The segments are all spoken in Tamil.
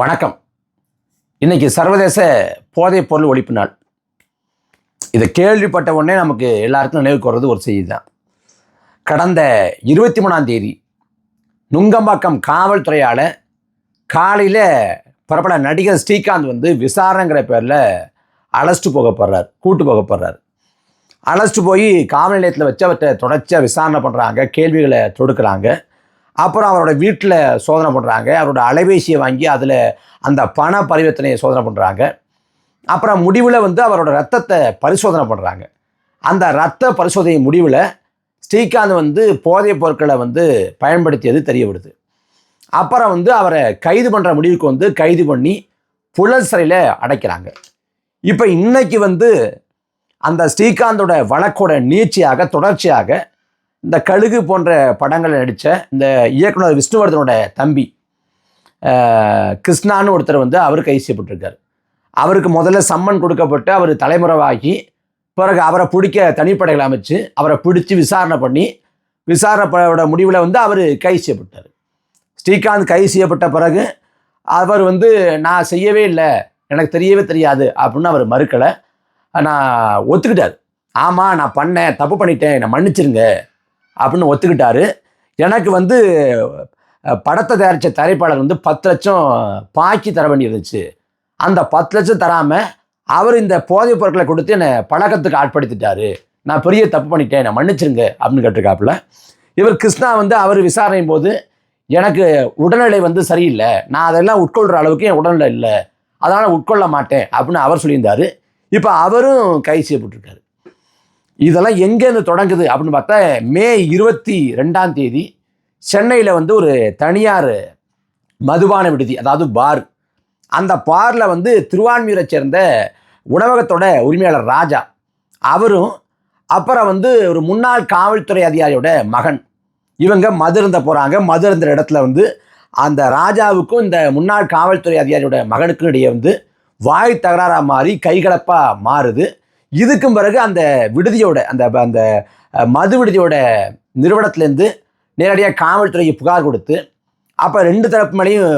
வணக்கம். இன்னைக்கு சர்வதேச போதைப் பொருள் ஒழிப்பு நாள். இதை கேள்விப்பட்ட உடனே நமக்கு எல்லாருக்கும் நினைவுக்கு வர்றது ஒரு செய்தி தான் கடந்த இருபத்தி மூணாம் தேதி நுங்கம்பாக்கம் காவல்துறையால் காலையில் பிரபல நடிகர் ஸ்ரீகாந்த் வந்து விசாரணைங்கிற பேரில் அழைச்சிட்டு போகப்படுறார் கூட்டு போகப்படுறார் அழைச்சிட்டு போய் காவல் நிலையத்தில் வச்சு அவர்கிட்ட தொடர்ச்சியாக விசாரணை பண்ணுறாங்க கேள்விகளை தொடுக்கிறாங்க. அப்புறம் அவரோட வீட்டில் சோதனை பண்ணுறாங்க அவரோட அலைபேசியை வாங்கி அதில் அந்த பண பரிவர்த்தனையை சோதனை பண்ணுறாங்க அப்புறம் முடிவில் வந்து அவரோட ரத்தத்தை பரிசோதனை பண்ணுறாங்க அந்த ரத்த பரிசோதனை முடிவில் ஸ்ரீகாந்த் வந்து போதைப் பொருட்களை வந்து பயன்படுத்தியது தெரிய அப்புறம் வந்து அவரை கைது பண்ணுற முடிவுக்கு வந்து கைது பண்ணி புழல் சிறையில் அடைக்கிறாங்க. இப்போ இன்னைக்கு வந்து அந்த ஸ்ரீகாந்தோட வழக்கோட நீட்சியாக தொடர்ச்சியாக இந்த கழுகு போன்ற படங்களை நடித்த இந்த இயக்குனர் விஷ்ணுவர்தனோட தம்பி கிருஷ்ணான்னு ஒருத்தர் வந்து அவர் கைது செய்யப்பட்டிருக்கார். அவருக்கு முதல்ல சம்மன் கொடுக்கப்பட்டு அவர் தலைமுறைவாகி பிறகு அவரை பிடிக்க தனிப்படைகளை அமைச்சு அவரை பிடிச்சி விசாரணை பண்ணி விசாரணையோட முடிவில் வந்து அவர் கைது செய்யப்பட்டார். ஸ்ரீகாந்த் கைது செய்யப்பட்ட பிறகு அவர் வந்து நான் செய்யவே இல்லை எனக்கு தெரியவே தெரியாது அப்படின்னு அவர் மறுக்கலை. நான் ஒத்துக்கிட்டார். ஆமாம் நான் பண்ணேன் தப்பு பண்ணிட்டேன் என்னை மன்னிச்சிருங்க அப்படின்னு ஒத்துக்கிட்டாரு. எனக்கு வந்து படத்தை தயாரித்த தயாரிப்பாளர் வந்து பத்து லட்சம் பாக்கி தர வேண்டியிருந்துச்சு. அந்த பத்து லட்சம் தராமல் அவர் இந்த போதைப் பொருட்களை கொடுத்து என்னை பழக்கத்துக்கு ஆட்படுத்திட்டாரு. நான் பெரிய தப்பு பண்ணிட்டேன் நான் மன்னிச்சிருங்க அப்படின்னு கேட்டிருக்காப்புல. இவர் கிருஷ்ணா வந்து அவர் விசாரணையும் போது எனக்கு உடல்நிலை வந்து சரியில்லை. நான் அதெல்லாம் உட்கொள்கிற அளவுக்கு என் உடல்நிலை இல்லை. அதனால் உட்கொள்ள மாட்டேன் அப்படின்னு அவர் சொல்லியிருந்தார். இப்போ அவரும் கைது செய்யப்பட்டிருக்காரு. இதெல்லாம் எங்கேருந்து தொடங்குது அப்படின்னு பார்த்தா மே இருபத்தி ரெண்டாம் தேதி சென்னையில் வந்து ஒரு தனியார் மதுபான விடுதி அதாவது பார். அந்த பாரில் வந்து திருவான்மியூரை சேர்ந்த உணவகத்தோட உரிமையாளர் ராஜா. அவரும் அப்புறம் வந்து ஒரு முன்னாள் காவல்துறை அதிகாரியோட மகன். இவங்க மதுருந்த போகிறாங்க மதுருந்த இடத்துல வந்து அந்த ராஜாவுக்கும் இந்த முன்னாள் காவல்துறை அதிகாரியோட மகனுக்கும் இடையே வந்து வாய் தகராறாக மாறி கைகலப்பாக மாறுது. இதுக்கும் பிறகு அந்த விடுதியோட அந்த அந்த மது விடுதியோட நிறுவனத்துலேருந்து நேரடியாக காவல்துறைக்கு புகார் கொடுத்து அப்போ ரெண்டு தரப்பு மேலேயும்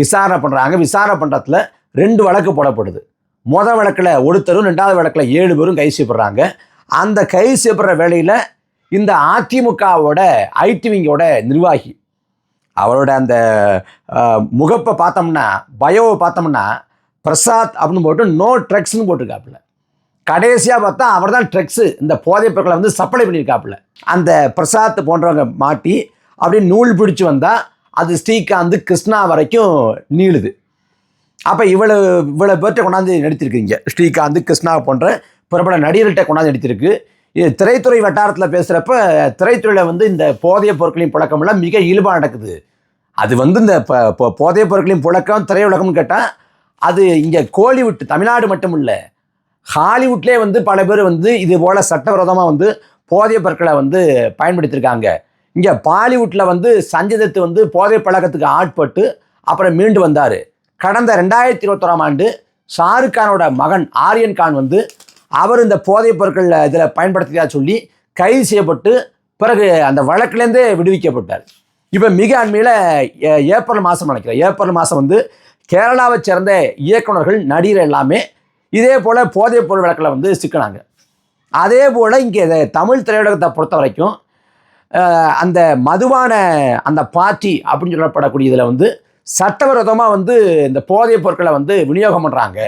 விசாரணை பண்ணுறாங்க விசாரணை பண்ணுறதுல ரெண்டு வழக்கு போடப்படுது. மொதல் வழக்கில் ஒருத்தரும் ரெண்டாவது வழக்கில் ஏழு பேரும் கைது செய்யப்படுறாங்க. அந்த கைது செய்யப்படுற வேலையில் இந்த அதிமுகவோட ஐடிவிங்கோட நிர்வாகி அவரோட அந்த முகப்பை பார்த்தோம்னா பயோவை பார்த்தோம்னா பிரசாத் அப்படின்னு போட்டு நோ ட்ரக்ஸ்னு போட்டிருக்காப்புல. கடைசியாக பார்த்தா அவர் தான் ட்ரக்ஸு இந்த போதைப் பொருட்களை வந்து சப்ளை பண்ணியிருக்காப்புல. அந்த பிரசாத் போன்றவங்க மாட்டி அப்படியே நூல் பிடிச்சு வந்தால் அது ஸ்ரீகாந்த் கிருஷ்ணா வரைக்கும் நீளுது. அப்போ இவ்வளோ இவ்வளோ பேர்கிட்ட கொண்டாந்து நடித்திருக்கீங்க. ஸ்ரீகாந்த் கிருஷ்ணா போன்ற பிரபல நடிகர்கிட்ட கொண்டாந்து நடித்திருக்கு. இது திரைத்துறை வட்டாரத்தில் பேசுகிறப்ப திரைத்துறையில் வந்து இந்த போதைப் பொருட்களின் புழக்கமெல்லாம் மிக இயல்பாக நடக்குது. அது வந்து இந்த ப- பொருட்களின் புழக்கம் திரையுலகம்னு கேட்டால் அது இங்கே கோலிவுட் தமிழ்நாடு மட்டும் இல்லை ஹாலிவுட்லேயே வந்து பல பேர் வந்து இது போல் சட்டவிரோதமாக வந்து போதைப் பொருட்களை வந்து பயன்படுத்தியிருக்காங்க. இங்கே பாலிவுட்டில் வந்து சஞ்சய் தத் வந்து போதை பழக்கத்துக்கு ஆட்பட்டு அப்புறம் மீண்டு வந்தார். கடந்த ரெண்டாயிரத்தி இருபத்தோராம் ஆண்டு ஷாருக் கானோட மகன் ஆரியன் கான் வந்து அவர் இந்த போதைப் பொருட்கள் இதில் பயன்படுத்தியதா சொல்லி கைது செய்யப்பட்டு பிறகு அந்த வழக்கிலேருந்தே விடுவிக்கப்பட்டார். இப்போ மிக அண்மையில் ஏ- ஏப்ரல் மாதம் நினைக்கிறேன். ஏப்ரல் மாதம் வந்து கேரளாவை சேர்ந்த இயக்குனர்கள் நடிகர் எல்லாமே இதே போல் போதைப் பொருள் விளக்கில் வந்து சிக்கினாங்க. அதே போல் இங்கே தமிழ் திரையுலகத்தை பொறுத்த வரைக்கும் அந்த மதுவான அந்த பார்ட்டி அப்படின்னு சொல்லப்படக்கூடிய இதில் வந்து சட்டவிரோதமாக வந்து இந்த போதைப் பொருட்களை வந்து விநியோகம் பண்ணுறாங்க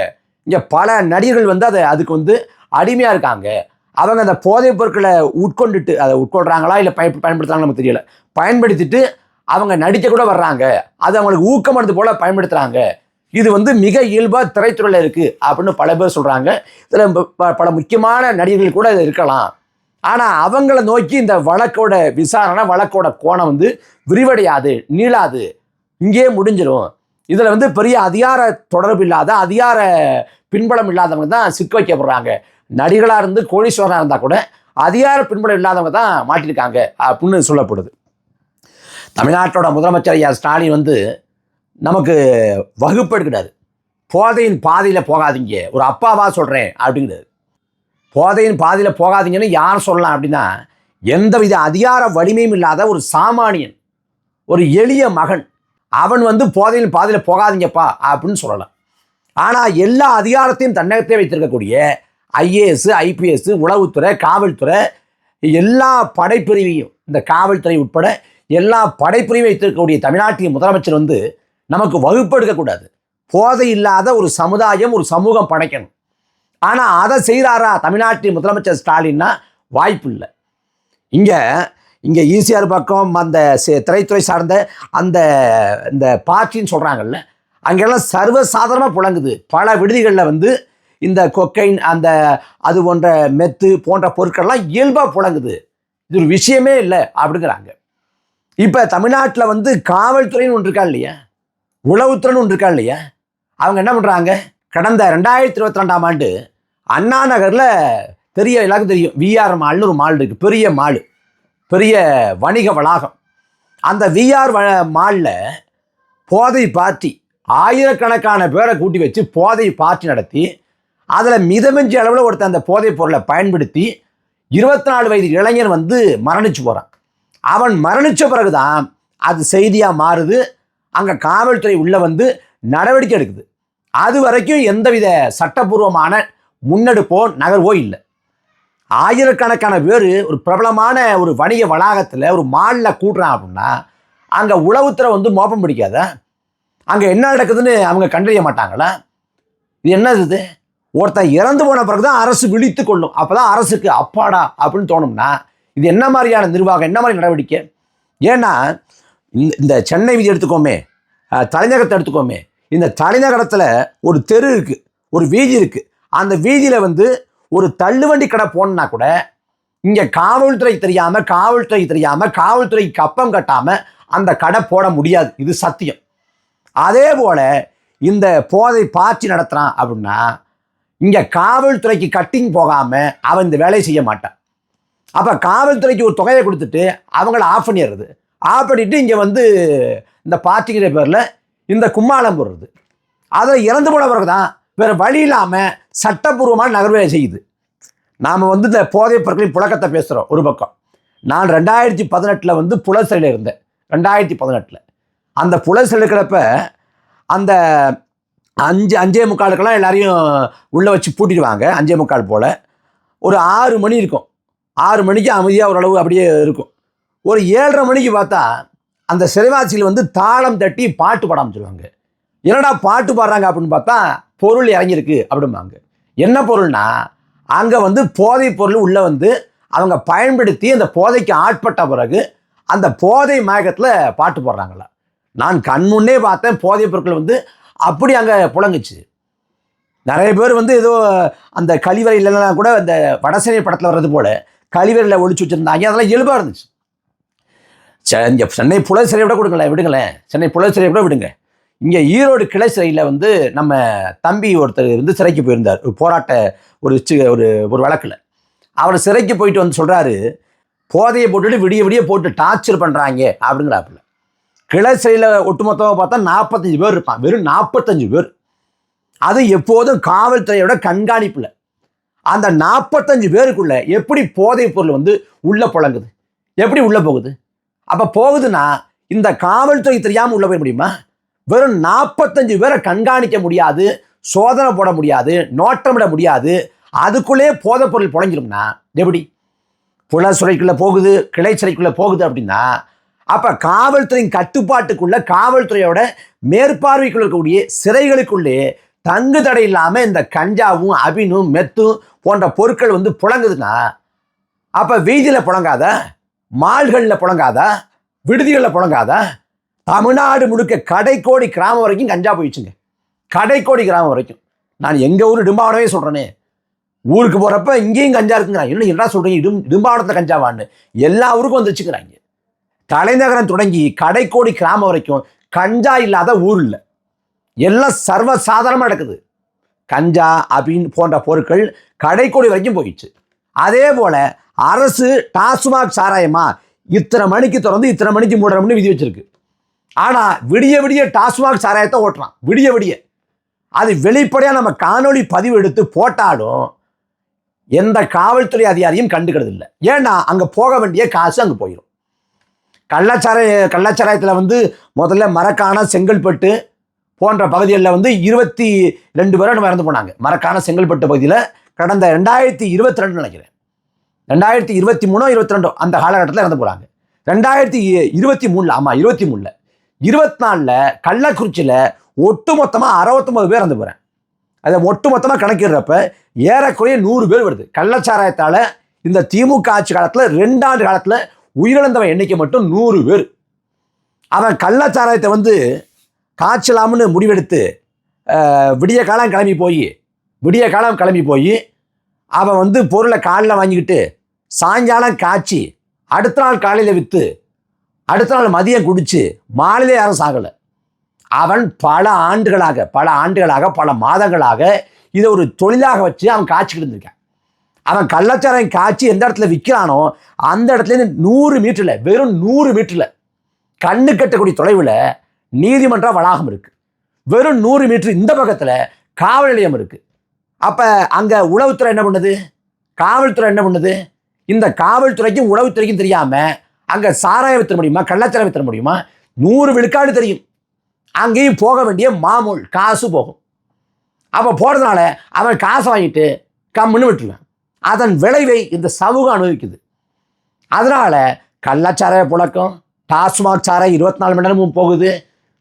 இங்கே பல நடிகர்கள் வந்து அதை அதுக்கு வந்து அடிமையாக இருக்காங்க. அவங்க அந்த போதைப் பொருட்களை உட்கொண்டுட்டு அதை உட்கொள்கிறாங்களா இல்லை பயன் பயன்படுத்துகிறாங்களா நமக்கு தெரியல. பயன்படுத்திட்டு அவங்க நடிக்க கூட வர்றாங்க. அது அவங்களுக்கு ஊக்கமானது போல் பயன்படுத்துகிறாங்க இது வந்து மிக இயல்பாக திரைத்துறையில் இருக்குது அப்படின்னு பல பேர் சொல்கிறாங்க இதில் பல முக்கியமான நடிகர்கள் கூட இது இருக்கலாம். ஆனால் அவங்கள நோக்கி இந்த வழக்கோட விசாரணை வழக்கோட கோணம் வந்து விரிவடையாது நீளாது. இங்கேயே முடிஞ்சிடும் இதில் வந்து பெரிய அதிகார தொடர்பு இல்லாத அதிகார பின்பலம் இல்லாதவங்க தான் சிக்க வைக்கப்படுறாங்க நடிகளாக இருந்து கோடீஸ்வரனாக இருந்தால் கூட அதிகார பின்பலம் இல்லாதவங்க தான் மாட்டியிருக்காங்க அப்படின்னு சொல்லப்படுது. தமிழ்நாட்டோட முதலமைச்சர் ஐயா ஸ்டாலின் வந்து நமக்கு வகுப்பு எடுக்கிறாரு போதையின் பாதையில் போகாதீங்க. ஒரு அப்பாவா சொல்கிறேன் அப்படிங்கிறது. போதையின் பாதையில் போகாதீங்கன்னு யார் சொல்லலாம் அப்படின்னா எந்தவித அதிகார வலிமையும் இல்லாத ஒரு சாமானியன் ஒரு எளிய மகன். அவன் வந்து போதையின் பாதையில் போகாதீங்கப்பா அப்படின்னு சொல்லலாம். ஆனால் எல்லா அதிகாரத்தையும் தன்னகத்தே வைத்திருக்கக்கூடிய ஐஏஎஸ் ஐபிஎஸ் உளவுத்துறை காவல்துறை எல்லா படைப்பிரிவையும் இந்த காவல்துறை உட்பட எல்லா படைப்பிரிவையும் வைத்திருக்கக்கூடிய தமிழ்நாட்டின் முதலமைச்சர் வந்து நமக்கு வகுப்பெடுக்கக்கூடாது. போதை இல்லாத ஒரு சமுதாயம் ஒரு சமூகம் படைக்கணும். ஆனால் அதை செய்கிறாரா தமிழ்நாட்டின் முதலமைச்சர் ஸ்டாலின்னா வாய்ப்பு இல்லை இங்கே இங்கே ஈசிஆர் பக்கம் அந்த திரைத்துறை சார்ந்த அந்த இந்த பார்ட்டின்னு சொல்கிறாங்கல்ல அங்கெல்லாம் சர்வசாதாரணமாக புழங்குது. பல விடுதிகளில் வந்து இந்த கொக்கைன் அந்த அது போன்ற மெத்து போன்ற பொருட்கள்லாம் இயல்பாக புழங்குது. இது ஒரு விஷயமே இல்லை அப்படிங்கிறாங்க. இப்போ தமிழ்நாட்டில் வந்து காவல்துறைன்னு ஒன்று இருக்கா இல்லையா? உளவுத்துறைன்னு ஒன்று இருக்கா இல்லையா? அவங்க என்ன பண்ணுறாங்க கடந்த ரெண்டாயிரத்தி இருபத்தி ரெண்டாம் ஆண்டு அண்ணா நகரில் பெரிய எல்லாருக்கும் தெரியும். விஆர் மால்னு ஒரு மால் இருக்குது பெரிய மால். பெரிய வணிக வளாகம். அந்த விஆர் வ மாலில் போதை பார்ட்டி ஆயிரக்கணக்கான பேரை கூட்டி வச்சு போதை பார்ட்டி நடத்தி அதில் மிதமிஞ்சி அளவில் ஒருத்தன் அந்த போதைப் பொருளை பயன்படுத்தி இருபத்தி நாலு வயது இளைஞன் வந்து மரணிச்சு போகிறான் அவன் மரணித்த பிறகுதான் அது செய்தியாக மாறுது அங்கே காவல்துறை உள்ளே வந்து நடவடிக்கை எடுக்குது. அது வரைக்கும் எந்தவித சட்டபூர்வமான முன்னெடுப்போ நகர்வோ இல்லை. ஆயிரக்கணக்கான பேர் ஒரு பிரபலமான ஒரு வணிக வளாகத்தில் ஒரு மாலில் கூட்டுறான் அப்படின்னா அங்கே உளவுத்துறை வந்து மோப்பம் பிடிக்காத? அங்கே என்ன நடக்குதுன்னு அவங்க கண்டறிய மாட்டாங்களா? இது என்னது இது? ஒருத்தன் இறந்து போன பிறகு தான் அரசு விழித்து கொள்ளும். அப்போ தான் அரசுக்கு அப்பாடா அப்படின்னு தோணும்னா இது என்ன மாதிரியான நிர்வாகம் என்ன மாதிரி நடவடிக்கை? ஏன்னா இந்த இந்த சென்னை வீதி எடுத்துக்கோமே. தலைநகரத்தை எடுத்துக்கோமே. இந்த தலைநகரத்தில் ஒரு தெரு இருக்குது ஒரு வீதி இருக்குது அந்த வீதியில் வந்து ஒரு தள்ளுவண்டி கடை போனோம்னா கூட இங்கே காவல்துறை தெரியாமல் காவல்துறை தெரியாமல் காவல்துறைக்கு கப்பம் கட்டாமல் அந்த கடை போட முடியாது. இது சத்தியம். அதே போல் இந்த போதை பாய்ச்சி நடத்துகிறான் அப்படின்னா இங்கே காவல்துறைக்கு கட்டிங் போகாமல் அவன் இந்த வேலையை செய்ய மாட்டான். அப்போ காவல்துறைக்கு ஒரு தொகையை கொடுத்துட்டு அவங்கள ஆஃப் பண்ணிடுறது. அப்படின்ட்டு பண்ணிட்டு இங்கே வந்து இந்த பார்ட்டிங்கிற பேரில் இந்த கும்மாளம் போடுறது. அதில் இறந்து போன பிறகு தான் வேறு வழி இல்லாமல் சட்டப்பூர்வமான நகர்வை செய்யுது. நாம் வந்து இந்த போதைப் பொருட்களின் புழக்கத்தை பேசுகிறோம் ஒரு பக்கம். நான் ரெண்டாயிரத்தி பதினெட்டில் வந்து புலசிறையில் இருந்தேன். ரெண்டாயிரத்தி பதினெட்டில். அந்த புலசில் இருக்கிறப்ப அந்த அஞ்சு அஞ்சே முக்காலுக்கெல்லாம் எல்லாரையும் உள்ளே வச்சு பூட்டிடுவாங்க. அஞ்சே முக்கால் போல். ஒரு ஆறு மணி இருக்கும். ஆறு மணிக்கு அமைதியாக ஓரளவு அப்படியே இருக்கும். ஒரு ஏழரை மணிக்கு பார்த்தா அந்த சிறைவாசியில் வந்து தாளம் தட்டி பாட்டு பாட ஆரம்பிச்சிருவாங்க. என்னடா பாட்டு பாடுறாங்க அப்படின்னு பார்த்தா பொருள் இறங்கியிருக்கு அப்படிம்பாங்க. என்ன பொருள்னா அங்கே வந்து போதைப் பொருள் உள்ளே வந்து அவங்க பயன்படுத்தி அந்த போதைக்கு ஆட்பட்ட பிறகு அந்த போதை மயக்கத்தில் பாட்டு பாடுறாங்களா. நான் கண் முன்னே பார்த்தேன் போதைப் பொருட்கள் வந்து அப்படி அங்கே புழங்குச்சு. நிறைய பேர் வந்து ஏதோ அந்த கழிவறை இல்லைன்னா கூட அந்த வடசேனை படத்தில் வர்றது போல் கழிவறையில் ஒழிச்சு வச்சுருந்தாங்க அதெல்லாம் இயல்பாக இருந்துச்சு. ச- சென்னை புலர் விட கொடுங்களேன் விடுங்களேன். சென்னை புலர் சிறை விட விடுங்க. இங்கே ஈரோடு கிளை சிறையில் வந்து நம்ம தம்பி ஒருத்தர் வந்து சிறைக்கு போயிருந்தார். ஒரு போராட்ட ஒரு சி- ஒரு ஒரு வழக்கில். அவர் சிறைக்கு போயிட்டு வந்து சொல்கிறாரு போதையை போட்டுட்டு விடிய விடிய போட்டு டார்ச்சர் பண்ணுறாங்க அப்படிங்கிறாப்புல. கிளை சிறையில் ஒட்டுமொத்தமாக பார்த்தா நாற்பத்தஞ்சு பேர் இருப்பான் வெறும் நாற்பத்தஞ்சு பேர். அது எப்போதும் காவல்துறையோட கண்காணிப்பில். அந்த நாற்பத்தஞ்சு பேருக்குள்ளே எப்படி போதைப் பொருள் வந்து உள்ளே புழங்குது? எப்படி உள்ளே போகுது? அப்போ போகுதுன்னா இந்த காவல்துறை தெரியாமல் உள்ளே போய் முடியுமா? வெறும் நாற்பத்தஞ்சு பேரை கண்காணிக்க முடியாது சோதனை போட முடியாது நோட்டமிட முடியாது. அதுக்குள்ளே போதைப்பொருள் பொருள் எப்படி? புல சிறைக்குள்ளே போகுது கிளை சிறைக்குள்ளே போகுது அப்படின்னா அப்போ காவல்துறையின் கட்டுப்பாட்டுக்குள்ள காவல்துறையோட மேற்பார்வைக்குள்ள இருக்கக்கூடிய சிறைகளுக்குள்ளே தங்கு தடை இல்லாமல் இந்த கஞ்சாவும் அபினும் மெத்தும் போன்ற பொருட்கள் வந்து புழங்குதுன்னா அப்போ வீதியில் புழங்காதா? மால்களில் புழங்காதா? விடுதிகளில் புழங்காதா? தமிழ்நாடு முழுக்க கடைக்கோடி கிராமம் வரைக்கும் கஞ்சா போயிடுச்சுங்க. கடைக்கோடி கிராமம் வரைக்கும். நான் எங்கள் ஊர் இடும்பாவனமே சொல்கிறேனே ஊருக்கு போகிறப்ப இங்கேயும் கஞ்சா இருக்குங்கிறாங்க இன்னும் என்ன சொல்கிறீங்க இடும் இடும்பாவனத்தில் கஞ்சாவான்னு. எல்லா ஊருக்கும் வந்துச்சுக்கிறாங்க தலைநகரம் தொடங்கி கடைக்கோடி கிராமம் வரைக்கும் கஞ்சா இல்லாத ஊர் இல்லை எல்லாம் சர்வ சாதாரணமாக நடக்குது. கஞ்சா அபின் போன்ற பொருட்கள் கடைக்கோடி வரைக்கும் போயிடுச்சு. அதே போல் அரசு டாஸ்மாக் சாராயமா இத்தனை மணிக்கு திறந்து இத்தனை மணிக்கு மூடுறோம்னு விதி வச்சிருக்கு. ஆனால் விடிய விடிய டாஸ்மாக் சாராயத்தை ஓட்டுறான். விடிய விடிய. அது வெளிப்படையாக நம்ம காணொளி பதிவு எடுத்து போட்டாலும் எந்த காவல்துறை அதிகாரியும் கண்டுக்கிறது இல்லை. ஏன்னா அங்கே போக வேண்டிய காசு அங்கே போயிடும் கள்ளச்சாராய கள்ளச்சாராயத்தில் வந்து முதல்ல மரக்கான செங்கல்பட்டு போன்ற பகுதிகளில் வந்து இருபத்தி ரெண்டு பேரும் நம்ம இறந்து போனாங்க. மரக்கான செங்கல்பட்டு பகுதியில் கடந்த ரெண்டாயிரத்தி இருபத்தி ரெண்டு நினைக்கிறேன். ரெண்டாயிரத்தி இருபத்தி மூணோ இருபத்தி ரெண்டோ அந்த காலகட்டத்தில் இறந்து போகிறாங்க ரெண்டாயிரத்தி இருபத்தி மூணில் ஆமாம் இருபத்தி மூணில். இருபத்தி நாலில் கள்ளக்குறிச்சியில் ஒட்டு மொத்தமாக அறுபத்தொம்பது பேர் இறந்து போகிறேன் அதை ஒட்டு மொத்தமாக கணக்கிடுறப்ப ஏறக்குறைய நூறு பேர் வருது. கள்ளச்சாராயத்தால் இந்த திமுக ஆட்சி காலத்தில் ரெண்டாண்டு காலத்தில் உயிரிழந்தவன் எண்ணிக்கை மட்டும் நூறு பேர். அவன் கள்ளச்சாராயத்தை வந்து காய்ச்சலாம்னு முடிவெடுத்து விடிய காலம் கிளம்பி போய் விடிய காலம் கிளம்பி போய் அவன் வந்து பொருளை காலில் வாங்கிக்கிட்டு சாயங்காலம் காய்ச்சி அடுத்த நாள் காலையில் விற்று அடுத்த நாள் மதியம் குடித்து மாலையிலே யாரும் சாகலை. அவன் பல ஆண்டுகளாக பல ஆண்டுகளாக பல மாதங்களாக இதை ஒரு தொழிலாக வச்சு அவன் காய்ச்சிக்கிட்டு இருந்திருக்கான். அவன் கள்ளச்சாரம் காய்ச்சி எந்த இடத்துல விற்கிறானோ அந்த இடத்துலேருந்து நூறு மீட்டரில் வெறும் நூறு மீட்டரில் கண்ணு கட்டக்கூடிய தொலைவில் நீதிமன்ற வளாகம் இருக்குது வெறும் நூறு மீட்டர் இந்த பக்கத்தில் காவல் நிலையம் இருக்குது அப்போ அங்கே உளவுத்துறை என்ன பண்ணுது? காவல்துறை என்ன பண்ணுது? இந்த காவல்துறைக்கும் உளவுத்துறைக்கும் தெரியாமல் அங்கே சாராயம் வித்தர முடியுமா? கள்ளச்சாராயம் வித்தர முடியுமா? நூறு விழுக்காடு தெரியும். அங்கேயும் போக வேண்டிய மாமூல் காசு போகும். அப்போ போகிறதுனால அவன் காசை வாங்கிட்டு கம்முன்னு விட்டுருவான். அதன் விளைவை இந்த சமூகம் அனுபவிக்குது. அதனால் கள்ளச்சாராய புழக்கம் டாஸ்மாக் சாராயம் இருபத்தி நாலு மணி நேரமும் போகுது.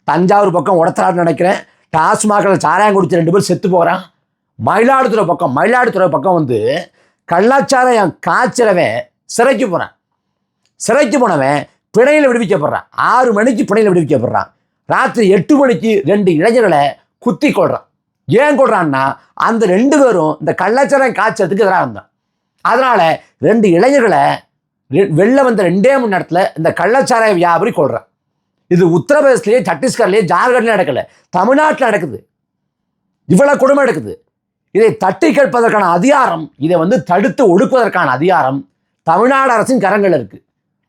தஞ்சாவூர் பக்கம் உடத்தலான்னு நினைக்கிறேன். டாஸ்மாகில் சாராயம் குடிச்சு ரெண்டு பேர் செத்து போகிறான் மயிலாடுதுறை பக்கம் மயிலாடுதுறை பக்கம் வந்து கள்ளச்சாராயம் காய்ச்சலவன் சிறைக்கு போகிறான் சிறைக்கு போனவன் பிணையில் விடுவிக்கப்படுறான். ஆறு மணிக்கு பிணையில் விடுவிக்கப்படுறான். ராத்திரி எட்டு மணிக்கு ரெண்டு இளைஞர்களை குத்தி கொள்றான் ஏன் கொள்றான்னா அந்த ரெண்டு பேரும் இந்த கள்ளாச்சாரம் காய்ச்சறதுக்கு எதிராக இருந்தான். அதனால் ரெண்டு இளைஞர்களை வெளில வந்த ரெண்டே மணி நேரத்தில் இந்த கள்ளச்சாராய வியாபாரி கொள்றான் இது உத்தரப்பிரதேசலேயே சத்தீஸ்கர்லேயே ஜார்க்கண்ட்லேயே நடக்கல. தமிழ்நாட்டில் நடக்குது. இவ்வளோ கொடுமை நடக்குது. இதை தட்டி கேட்பதற்கான அதிகாரம் இதை வந்து தடுத்து ஒடுக்குவதற்கான அதிகாரம் தமிழ்நாடு அரசின் கரங்கள் இருக்கு.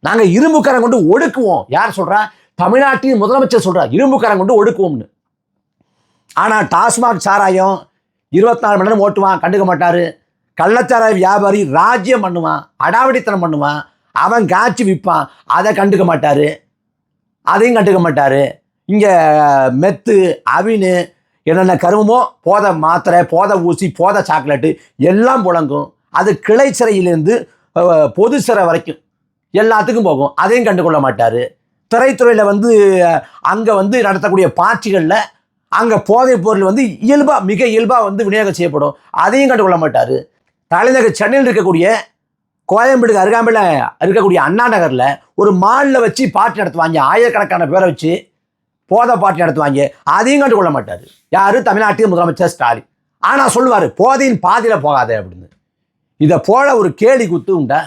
நாங்க இரும்பு கரம் கொண்டு ஒடுக்குவோம். யார் சொல்றா? தமிழ்நாட்டின் முதலமைச்சர் சொல்றார் இரும்பு கரம் கொண்டு ஒடுக்குவோம்னு. ஆனா டாஸ்மாக் சாராயம் இருபத்தி நாலு மணி நேரம் ஓட்டுவான் கண்டுக்க மாட்டாரு. கள்ளச்சாராய வியாபாரி ராஜ்யம் பண்ணுவான் அடாவடித்தனம் பண்ணுவான் அவன் காய்ச்சி விற்பான் அதை கண்டுக்க மாட்டாரு. அதையும் கண்டுக்க மாட்டாரு. இங்கே மெத்து அவினு என்னென்ன கருமமோ போதை மாத்திரை போதை ஊசி போதை சாக்லேட்டு எல்லாம் புழங்கும். அது கிளை சிறையிலேருந்து பொது சிறை வரைக்கும் எல்லாத்துக்கும் போகும். அதையும் கண்டுகொள்ள மாட்டார். திரைத்துறையில் வந்து அங்கே வந்து நடத்தக்கூடிய பார்ட்டிகளில் அங்கே போதைப் பொருள் வந்து இயல்பாக மிக இயல்பாக வந்து விநியோகம் செய்யப்படும். அதையும் கண்டுகொள்ள மாட்டார். தலைநகர் சென்னையில் இருக்கக்கூடிய கோயம்பேடுக்கு அருகாமையில் இருக்கக்கூடிய அண்ணா நகரில் ஒரு மாலில் வச்சு பார்ட்டி நடத்துவாங்க. ஆயிரக்கணக்கான பேரை வச்சு போதை பாட்டு நடத்துவாங்க அதையும் கண்டுகொள்ள மாட்டார். யார்? தமிழ்நாட்டின் முதலமைச்சர் ஸ்டாலின். ஆனால் சொல்லுவார் போதையின் பாதியில் போகாதே அப்படின்னு. இதை போல ஒரு கேலி குத்து உண்டா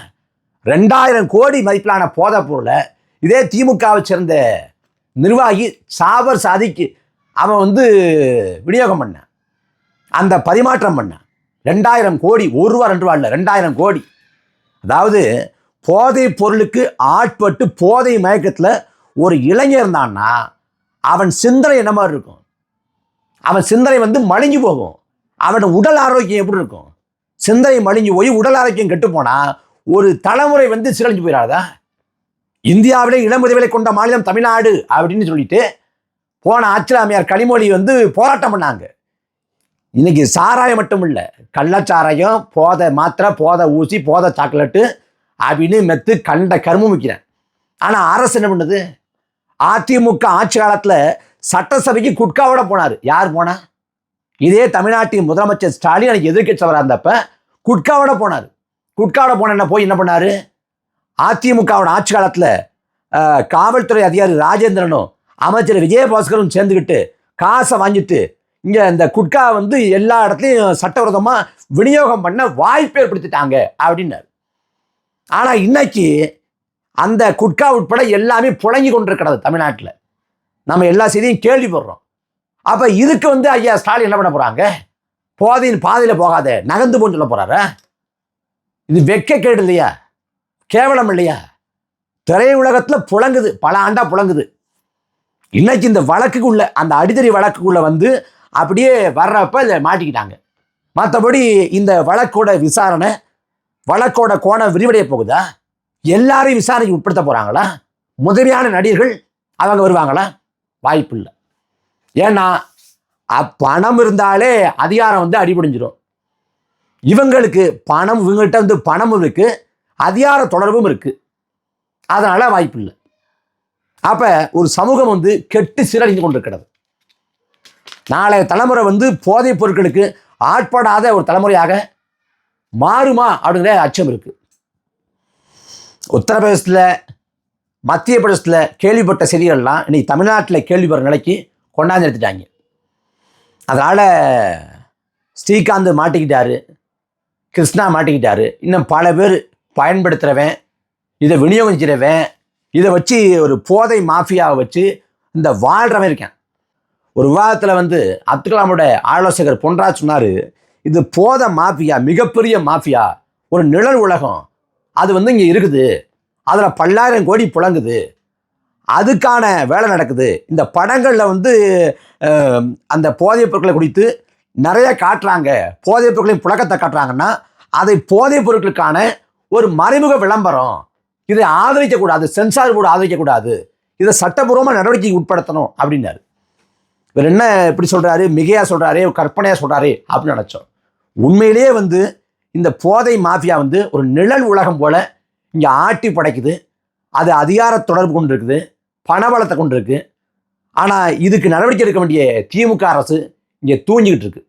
ரெண்டாயிரம் கோடி மதிப்பிலான போதை பொருளை இதே திமுகவை சேர்ந்த நிர்வாகி சாபர் சாதிக்கு அவன் வந்து விநியோகம் பண்ணான். அந்த பரிமாற்றம் பண்ணான். ரெண்டாயிரம் கோடி ஒரு ரூபா ரெண்டு ரூபா இல்லை ரெண்டாயிரம் கோடி. அதாவது போதை பொருளுக்கு ஆட்பட்டு போதை மயக்கத்தில் ஒரு இளைஞர் இருந்தான்னா அவன் சிந்தனை என்ன மாதிரி இருக்கும்? அவன் சிந்தனை வந்து மழிஞ்சு போகும். அவன் உடல் ஆரோக்கியம் எப்படி இருக்கும்? சிந்தனை மலிஞ்சு போய் உடல் ஆரோக்கியம் கெட்டு ஒரு தலைமுறை வந்து சீரழிஞ்சு போயிடாதா? இந்தியாவிலே இளமுதவிலை கொண்ட மாநிலம் தமிழ்நாடு அப்படின்னு சொல்லிட்டு போன ஆச்சிராமியார் கனிமொழி வந்து போராட்டம் பண்ணாங்க. இன்னைக்கு சாராயம் மட்டும் இல்லை கள்ளச்சாராயம் போதை மாத்திரை போதை ஊசி போதை சாக்லேட்டு அப்படின்னு மெத்து கண்ட கருமம் வைக்கிறேன். ஆனால் அரசு என்ன பண்ணுது? அதிமுக ஆட்சி காலத்தில் சட்டசபைக்கு குட்காவோட போனார். யார் போனா? இதே தமிழ்நாட்டின் முதலமைச்சர் ஸ்டாலின் எனக்கு எதிர்கட்சியாக இருந்தப்ப குட்காவோட போனார். குட்காவோட போன என்ன போய் என்ன பண்ணார்? அதிமுகவோட ஆட்சி காலத்தில் காவல்துறை அதிகாரி ராஜேந்திரனும் அமைச்சர் விஜயபாஸ்கரும் சேர்ந்துக்கிட்டு காசை வாங்கிட்டு இங்கே இந்த குட்கா வந்து எல்லா இடத்துலையும் சட்டவிரோதமாக விநியோகம் பண்ண வாய்ப்பு ஏற்படுத்திட்டாங்க அப்படின்னாரு. ஆனால் இன்னைக்கு அந்த குட்கா உட்பட எல்லாமே புழங்கி கொண்டிருக்கிறது தமிழ்நாட்டில். நம்ம எல்லா செய்தியும் கேள்விப்படுறோம். அப்போ இதுக்கு வந்து ஐயா ஸ்டாலின் என்ன பண்ண போகிறாங்க போதையின் பாதையில் போகாத நகர்ந்து போன்னு சொல்ல போகிறாரா இது வெக்க கேடு இல்லையா? கேவலம் இல்லையா? திரையுலகத்தில் புழங்குது பல ஆண்டா புழங்குது. இன்னைக்கு இந்த வழக்குக்குள்ள அந்த அடிதறி வழக்குக்குள்ள வந்து அப்படியே வர்றப்ப இதை மாட்டிக்கிட்டாங்க. மற்றபடி இந்த வழக்கோட விசாரணை வழக்கோட கோணம் விரிவடைய போகுதா? எல்லாரையும் விசாரணைக்கு உட்படுத்த போறாங்களா? முதன்மையான நடிகர்கள் அவங்க வருவாங்களா? வாய்ப்பு இல்லை. ஏன்னா பணம் இருந்தாலே அதிகாரம் வந்து அடிபடிஞ்சிடும் இவங்களுக்கு பணம் இவங்ககிட்ட வந்து பணமும் இருக்கு அதிகார தொடர்பும் இருக்கு. அதனால வாய்ப்பு இல்லை. அப்ப ஒரு சமூகம் வந்து கெட்டு சீரழிந்து கொண்டிருக்கிறது. நாளைய தலைமுறை வந்து போதைப் பொருட்களுக்கு ஆட்படாத ஒரு தலைமுறையாக மாறுமா அப்படிங்கிற அச்சம் இருக்குது உத்தரப்பிரதேசத்தில் மத்திய பிரதேசத்தில் கேள்விப்பட்ட செய்திகள்லாம் இன்றைக்கி தமிழ்நாட்டில் கேள்விப்படுற நிலைக்கு கொண்டாந்து எடுத்துட்டாங்க. அதனால் ஸ்ரீகாந்த் மாட்டிக்கிட்டாரு கிருஷ்ணா மாட்டிக்கிட்டாரு இன்னும் பல பேர் பயன்படுத்துகிறவன் இதை விநியோகிக்கிறவன் இதை வச்சு ஒரு போதை மாஃபியாவை வச்சு இந்த வாழ்கிறவன் இருக்கேன். ஒரு விவாதத்தில் வந்து அப்துல்கலாமோட ஆலோசகர் பொன்ராஜ் சொன்னார் இது போதை மாஃபியா மிகப்பெரிய மாஃபியா ஒரு நிழல் உலகம் அது வந்து இங்கே இருக்குது. அதில் பல்லாயிரம் கோடி புழங்குது. அதுக்கான வேலை நடக்குது. இந்த படங்களில் வந்து அந்த போதைப் பொருட்களை குறித்து நிறைய காட்டுறாங்க. போதைப் பொருட்களின் புழக்கத்தை காட்டுறாங்கன்னா அதை போதைப் பொருட்களுக்கான ஒரு மறைமுக விளம்பரம். இதை ஆதரிக்கக்கூடாது. Censor board ஆதரிக்கக்கூடாது. இதை சட்டபூர்வமாக நடவடிக்கைக்கு உட்படுத்தணும் அப்படின்னாரு. இவர் என்ன இப்படி சொல்கிறாரு மிகையாக சொல்கிறாரு கற்பனையாக சொல்கிறாரு அப்படின்னு நினச்சோம். உண்மையிலேயே வந்து இந்த போதை மாஃபியா வந்து ஒரு நிழல் உலகம் போல் இங்கே ஆட்டி படைக்குது. அது அதிகார தொடர்பு கொண்டு இருக்குது பணபலத்தை கொண்டு இருக்குது ஆனால் இதுக்கு நடவடிக்கை எடுக்க வேண்டிய திமுக அரசு இங்கே தூங்கிக்கிட்டு இருக்குது